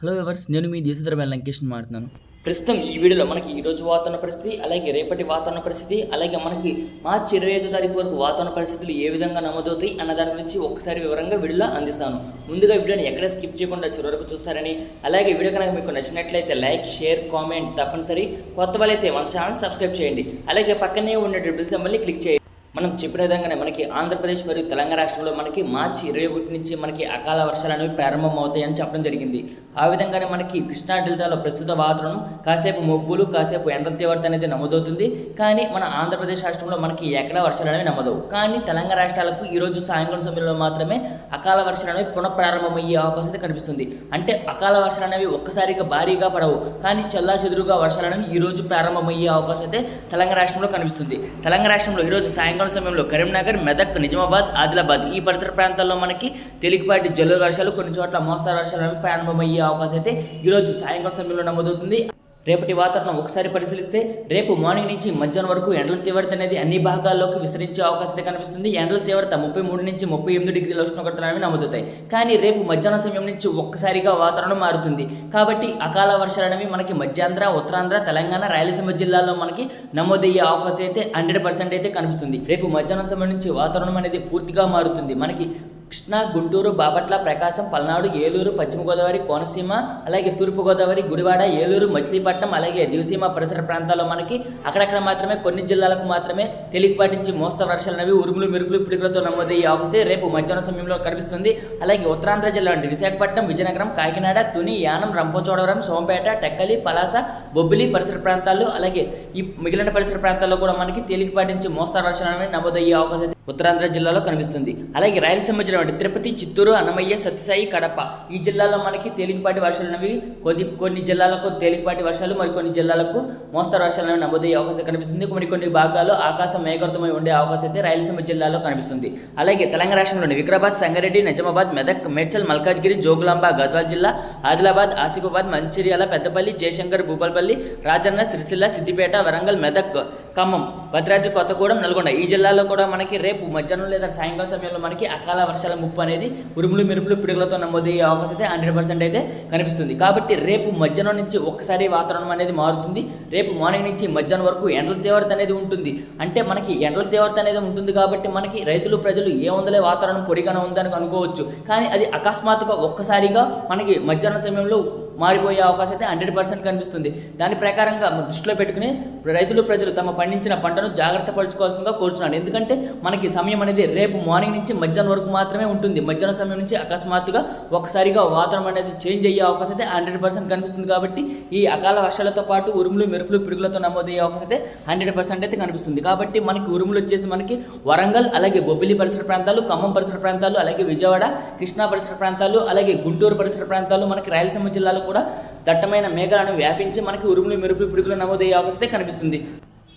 Hello ఎవర్స్ నేను మీ దేశధర లంకేష్ మాట్లాడుతున్నాను. ప్రస్తుతం ఈ వీడియోలో మనకి ఈరోజు వాతావరణ పరిస్థితి అలాగే రేపటి వాతావరణ పరిస్థితి అలాగే మనకి మార్చి ఇరవై ఐదో తారీఖు వరకు వాతావరణ పరిస్థితులు ఏ విధంగా నమోదవుతాయి అన్న దాని గురించి ఒక్కసారి వివరంగా వీడియోలో అందిస్తాను. ముందుగా వీడియోని ఎక్కడ స్కిప్ చేయకుండా చివరకు చూస్తారని అలాగే వీడియో కనుక మీకు నచ్చినట్లయితే లైక్ షేర్ కామెంట్ తప్పనిసరి. కొత్త వాళ్ళైతే మన ఛానల్ సబ్స్క్రైబ్ చేయండి. అలాగే పక్కనే ఉన్న ట్రిపుల్ మళ్ళీ క్లిక్ చేయండి. మనం చెప్పిన విధంగానే మనకి ఆంధ్రప్రదేశ్ మరియు తెలంగాణ రాష్ట్రంలో మనకి మార్చి ఇరవై ఒకటి నుంచి మనకి అకాల వర్షాలు అనేవి ప్రారంభం అవుతాయని చెప్పడం జరిగింది. ఆ విధంగానే మనకి కృష్ణా డెల్టాలో ప్రస్తుత వాతావరణం కాసేపు మబ్బులు కాసేపు ఎండల తీవ్రత అనేది నమోదవుతుంది. కానీ మన ఆంధ్రప్రదేశ్ రాష్ట్రంలో మనకి ఎక్కడ వర్షాలు అనేవి నమోదవు. కానీ తెలంగాణ రాష్ట్రాలకు ఈరోజు సాయంకాలం సమయంలో మాత్రమే అకాల వర్షాలు అనేవి పునఃప్రారంభమయ్యే అవకాశం అయితే కనిపిస్తుంది. అంటే అకాల వర్షాలు అనేవి ఒక్కసారిగా భారీగా పడవు. కానీ చల్లా చెదురుగా వర్షాలు అనేవి ఈ రోజు ప్రారంభమయ్యే అవకాశం అయితే తెలంగాణ రాష్ట్రంలో కనిపిస్తుంది. తెలంగాణ రాష్ట్రంలో ఈరోజు సాయంకాలం సమయంలో కరీంనగర్ మెదక్ నిజామాబాద్ ఆదిలాబాద్ ఈ పరిసర ప్రాంతాల్లో మనకి తేలికపాటి జల్లు వర్షాలు కొన్ని చోట్ల మోస్తారు వర్షాలు అనేవి ప్రారంభమయ్యే అవకాశం అయితే ఈరోజు సాయంకాలం సమయంలో నమోదవుతుంది. రేపటి వాతావరణం ఒకసారి పరిశీలిస్తే రేపు మార్నింగ్ నుంచి మధ్యాహ్నం వరకు ఎండల తీవ్రత అనేది అన్ని భాగాల్లోకి విస్తరించే అవకాశం కనిపిస్తుంది. ఎండల తీవ్రత ముప్పై మూడు నుంచి ముప్పై ఎనిమిది డిగ్రీల ఉష్ణోగ్రతలు అనేవి నమోదవుతాయి. కానీ రేపు మధ్యాహ్నం సమయం నుంచి ఒక్కసారిగా వాతావరణం మారుతుంది. కాబట్టి అకాల వర్షాలు అనేవి మనకి మధ్యాంధ్ర ఉత్తరాంధ్ర తెలంగాణ రాయలసీమ జిల్లాల్లో మనకి నమోదయ్యే అవకాశం అయితే హండ్రెడ్ పర్సెంట్ అయితే కనిపిస్తుంది. రేపు మధ్యాహ్నం సమయం నుంచి వాతావరణం అనేది పూర్తిగా మారుతుంది. మనకి కృష్ణా గుంటూరు బాపట్ల ప్రకాశం పల్నాడు ఏలూరు పశ్చిమ గోదావరి కోనసీమ అలాగే తూర్పు గోదావరి గుడివాడ ఏలూరు మచిలీపట్నం అలాగే దివసీమ పరిసర ప్రాంతాల్లో మనకి అక్కడక్కడ మాత్రమే కొన్ని జిల్లాలకు మాత్రమే తేలికపాటి నుంచి మోస్తరు వర్షాలు అనేవి ఉరుములు మెరుపులు పిడుగులతో నమోదయ్యే అవకాశం రేపు మధ్యాహ్నం సమయంలో కనిపిస్తుంది. అలాగే ఉత్తరాంధ్ర జిల్లా అంటే విశాఖపట్నం విజయనగరం కాకినాడ తుని యానం రంపచోడవరం సోంపేట టెక్కలి పలాస బొబ్బిలి పరిసర ప్రాంతాలు అలాగే ఈ మిగిలిన పరిసర ప్రాంతాల్లో కూడా మనకి తేలికపాటి నుంచి మోస్తరు వర్షాలు అనేవి నమోదయ్యే అవకాశం ఉత్తరాంధ్ర జిల్లాలో కనిపిస్తుంది. అలాగే రాయలసీమ జిల్లా అంటే తిరుపతి చిత్తూరు అన్నమయ్య సత్యసాయి కడప ఈ జిల్లాలో మనకి తేలికపాటి వర్షాలు ఉన్నవి. కొద్ది కొన్ని జిల్లాలకు తేలికపాటి వర్షాలు మరికొన్ని జిల్లాలకు మోస్తరు వర్షాలు అనేవి నమోదయ్యే అవకాశం కనిపిస్తుంది. కొన్ని కొన్ని భాగాల్లో ఆకాశం మేఘవృతమై ఉండే అవకాశం అయితే రాయలసీమ జిల్లాలో కనిపిస్తుంది. అలాగే తెలంగాణ రాష్ట్రంలోని వికారాబాద్ సంగారెడ్డి నిజామాబాద్ మెదక్ మేడ్చల్ మల్కాజ్గిరి జోగులాంబ గద్వాల్ జిల్లా ఆదిలాబాద్ ఆసిఫాబాద్ మంచిర్యాల పెద్దపల్లి జయశంకర్ భూపాలపల్లి రాజన్న సిరిసిల్ల సిద్దిపేట వరంగల్ మెదక్ ఖమ్మం భద్రాద్రి కొత్తగూడెం నల్గొండ. ఈ జిల్లాలో కూడా మనకి రేపు మధ్యాహ్నం లేదా సాయంకాలం సమయంలో మనకి అకాల వర్షాల ముప్పు అనేది ఉరుములు మెరుపులు పిడుగులతో నమోదయ్యే అవకాశం అయితే హండ్రెడ్ పర్సెంట్ అయితే కనిపిస్తుంది. కాబట్టి రేపు మధ్యాహ్నం నుంచి ఒక్కసారి వాతావరణం అనేది మారుతుంది. రేపు మార్నింగ్ నుంచి మధ్యాహ్నం వరకు ఎండల తీవ్రత అనేది ఉంటుంది. అంటే మనకి ఎండల తీవ్రత అనేది ఉంటుంది కాబట్టి మనకి రైతులు ప్రజలు ఏముందలే వాతావరణం పొడిగానే ఉందని అనుకోవచ్చు. కానీ అది అకస్మాత్తుగా ఒక్కసారిగా మనకి మధ్యాహ్నం సమయంలో మారిపోయే అవకాశం అయితే హండ్రెడ్ పర్సెంట్ కనిపిస్తుంది. దాని ప్రకారంగా దృష్టిలో పెట్టుకుని రైతులు ప్రజలు తమ పండించిన పంటను జాగ్రత్త పరచుకోవాల్సిందిగా కోరుతున్నాను ఎందుకంటే మనకి సమయం అనేది రేపు మార్నింగ్ నుంచి మధ్యాహ్నం వరకు మాత్రమే ఉంటుంది. మధ్యాహ్నం సమయం నుంచి అకస్మాత్తుగా ఒకసారిగా వాతావరణం అనేది చేంజ్ అయ్యే అవకాశం అయితే హండ్రెడ్ పర్సెంట్ కనిపిస్తుంది కాబట్టి ఈ అకాల వర్షాలతో పాటు ఉరుములు మెరుపులు పిడుగులతో నమోదయ్యే అవకాశం అయితే హండ్రెడ్ పర్సెంట్ అయితే కనిపిస్తుంది. కాబట్టి మనకి ఉరుములు వచ్చేసి మనకి వరంగల్ అలాగే బొబ్బిలి పరిసర ప్రాంతాలు ఖమ్మం పరిసర ప్రాంతాలు అలాగే విజయవాడ కృష్ణా పరిసర ప్రాంతాలు అలాగే గుంటూరు పరిసర ప్రాంతాలు మనకి రాయలసీమ జిల్లాలో కూడా దట్టమైన మేఘాలను వ్యాపించి మనకి ఉరుములు మెరుపులు పిడుగులు నమోదయ్యే అవస్థే కనిపిస్తుంది.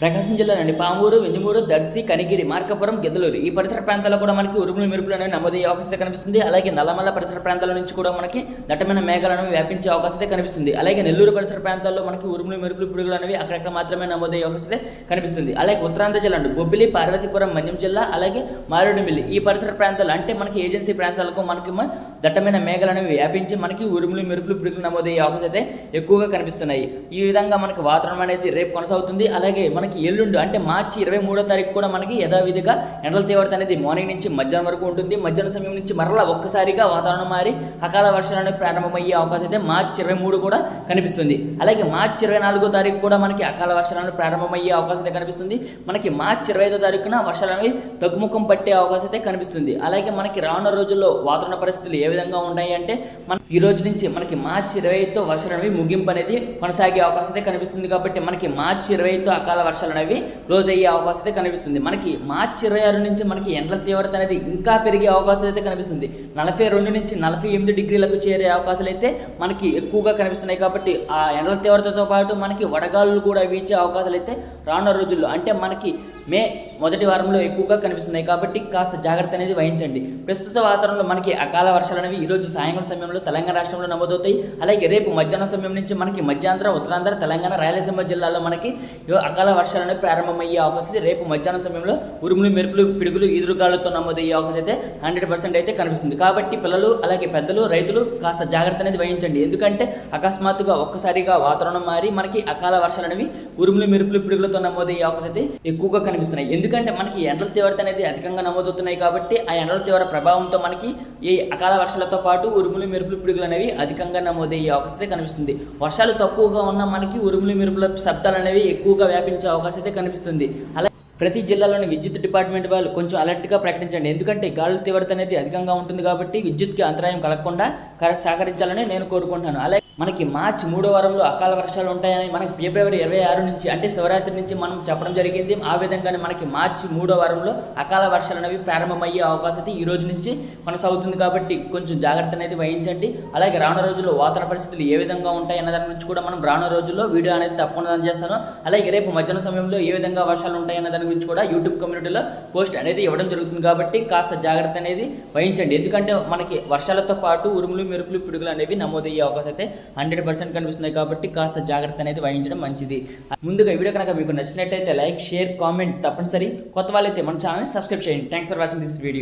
ప్రకాశం జిల్లా పామూరు వెంజమూరు దర్శి కనిగిరి మార్కాపురం గిద్దలూరు ఈ పరిసర ప్రాంతాల్లో కూడా మనకి ఉరుములు మెరుపులు అనేవి నమోదయ్యే అవకాశం కనిపిస్తుంది. అలాగే నల్లమల్ల పరిసర ప్రాంతాల నుంచి కూడా మనకి దట్టమైన మేఘాలను వ్యాపించే అవకాశం కనిపిస్తుంది. అలాగే నెల్లూరు పరిసర ప్రాంతాల్లో మనకి ఉరుములు మెరుపులు పిడుగులు అనేవి అక్కడక్కడ మాత్రమే నమోదయ్యే అవకాశం కనిపిస్తుంది. అలాగే ఉత్తరాంధ్ర జిల్లా నుండి బొబ్బిలి పార్వతీపురం మన్యం జిల్లా అలాగే మారేడుమిల్లి ఈ పరిసర ప్రాంతాలు అంటే మనకి ఏజెన్సీ ప్రాంతాలకు మనకి దట్టమైన మేఘాలు అనేవి వ్యాపించి మనకి ఉరుములు మెరుపులు పిడుగులు నమోదయ్యే అవకాశం అయితే ఎక్కువగా కనిపిస్తున్నాయి. ఈ విధంగా మనకి వాతావరణం అనేది రేపు కొనసాగుతుంది. అలాగే మనకి ఎల్లుండి అంటే మార్చి ఇరవై మూడో తారీఖు కూడా మనకి యథావిధిగా ఎండల తీవ్రత అనేది మార్నింగ్ నుంచి మధ్యాహ్నం వరకు ఉంటుంది. మధ్యాహ్నం సమయం నుంచి మరలా ఒక్కసారిగా వాతావరణం మారి అకాల వర్షాలు ప్రారంభమయ్యే అవకాశం అయితే మార్చి ఇరవై మూడు కూడా కనిపిస్తుంది. అలాగే మార్చి ఇరవై నాలుగో తారీఖు కూడా మనకి అకాల వర్షాలు ప్రారంభమయ్యే అవకాశం అయితే కనిపిస్తుంది. మనకి మార్చి ఇరవై ఐదో తారీఖున వర్షాలు అనేవి తగ్గుముఖం పట్టే అవకాశం అయితే కనిపిస్తుంది. అలాగే మనకి రానున్న రోజుల్లో వాతావరణ పరిస్థితులు ఏ విధంగా ఉన్నాయి అంటే మన ఈ రోజు నుంచి మనకి మార్చి ఇరవై ఐదుతో వర్షాలు అనేవి ముగింపు అనేది కొనసాగే అవకాశం అయితే కనిపిస్తుంది కాబట్టి మనకి మార్చి ఇరవై ఐదుతో అకాల వర్షాలు అనేవి క్లోజ్ అయ్యే అవకాశం అయితే కనిపిస్తుంది. మనకి మార్చి ఇరవై ఆరు నుంచి మనకి ఎండల తీవ్రత అనేది ఇంకా పెరిగే అవకాశం అయితే కనిపిస్తుంది. నలభై రెండు నుంచి నలభై ఎనిమిది డిగ్రీలకు చేరే అవకాశాలు అయితే మనకి ఎక్కువగా కనిపిస్తున్నాయి కాబట్టి ఆ ఎండల తీవ్రతతో పాటు మనకి వడగాలు కూడా వీచే అవకాశాలు అయితే రానున్న రోజుల్లో అంటే మనకి మే మొదటి వారంలో ఎక్కువగా కనిపిస్తున్నాయి కాబట్టి కాస్త జాగ్రత్త అనేది వహించండి. ప్రస్తుత వాతావరణంలో మనకి అకాల వర్షాలు అనేవి ఈరోజు సాయంకాలం సమయంలో తెలంగాణ రాష్ట్రంలో నమోదవుతాయి. అలాగే రేపు మధ్యాహ్నం సమయం నుంచి మనకి మధ్యాంధ్ర ఉత్తరాంధ్ర తెలంగాణ రాయలసీమ జిల్లాలో మనకి అకాల వర్షాలు అనేవి ప్రారంభమయ్యే అవకాశం అయితే రేపు మధ్యాహ్నం సమయంలో ఉరుములు మెరుపులు పిడుగులు ఈదురుగాలతో నమోదయ్యే అవకాశం అయితే హండ్రెడ్ పర్సెంట్ అయితే కనిపిస్తుంది. కాబట్టి పిల్లలు అలాగే పెద్దలు రైతులు కాస్త జాగ్రత్త అనేది వహించండి. ఎందుకంటే అకస్మాత్తుగా ఒక్కసారిగా వాతావరణం మారి మనకి అకాల వర్షాలు అనేవి ఉరుములు మెరుపులు పిడుగులతో నమోదయ్యే అవకాశం అయితే ఎక్కువగా కనిపిస్తున్నాయి. ఎందుకంటే మనకి ఎండల తీవ్రత అనేది అధికంగా నమోదవుతున్నాయి కాబట్టి ఆ ఎండల తీవ్ర ప్రభావంతో మనకి ఈ అకాల వర్షాలతో పాటు ఉరుములు మెరుపులు పిడుగులు అనేవి అధికంగా నమోదయ్యే అవకాశం అయితే కనిపిస్తుంది. వర్షాలు తక్కువగా ఉన్న మనకి ఉరుములు మెరుపుల శబ్దాలు అనేవి ఎక్కువగా వ్యాపించే అవకాశం అయితే కనిపిస్తుంది. అలా ప్రతి జిల్లాలోని విద్యుత్ డిపార్ట్మెంట్ వాళ్ళు కొంచెం అలర్ట్గా ప్రకటించండి. ఎందుకంటే గాలుల తీవ్రత అనేది అధికంగా ఉంటుంది కాబట్టి విద్యుత్కి అంతరాయం కలగకుండా సహకరించాలని నేను కోరుకుంటున్నాను. అలాగే మనకి మార్చి మూడో వారంలో అకాల వర్షాలు ఉంటాయని మనకి ఫిబ్రవరి ఇరవై ఆరు నుంచి అంటే శివరాత్రి నుంచి మనం చెప్పడం జరిగింది. ఆ విధంగానే మనకి మార్చి మూడో వారంలో అకాల వర్షాలు అనేవి ప్రారంభమయ్యే అవకాశం అయితే ఈ రోజు నుంచి కొనసాగుతుంది కాబట్టి కొంచెం జాగ్రత్త అనేది వహించండి. అలాగే రానున్న రోజుల్లో వాతావరణ పరిస్థితులు ఏ విధంగా ఉంటాయి అన్న దాని గురించి కూడా మనం రానున్న రోజుల్లో వీడియో అనేది తప్పకుండా అందజేస్తాను. అలాగే రేపు మధ్యాహ్నం సమయంలో ఏ విధంగా వర్షాలు ఉంటాయి అన్న దాని గురించి కూడా యూట్యూబ్ కమ్యూనిటీలో పోస్ట్ అనేది ఇవ్వడం జరుగుతుంది కాబట్టి కాస్త జాగ్రత్త అనేది వహించండి. ఎందుకంటే మనకి వర్షాలతో పాటు ఉరుములు మెరుపులు పిడుగులు అనేవి నమోదయ్యే అవకాశం అయితే హండ్రెడ్ పర్సెంట్ కనిపిస్తున్నాయి కాబట్టి కాస్త జాగ్రత్త అనేది వహించడం మంచిది. ముందుగా ఈ వీడియో కనుక మీకు నచ్చినట్టయితే లైక్ షేర్ కామెంట్ తప్పనిసరి. కొత్త వాళ్ళైతే మన ఛానల్ని సబ్స్క్రైబ్ చేయండి. Thanks for watching this video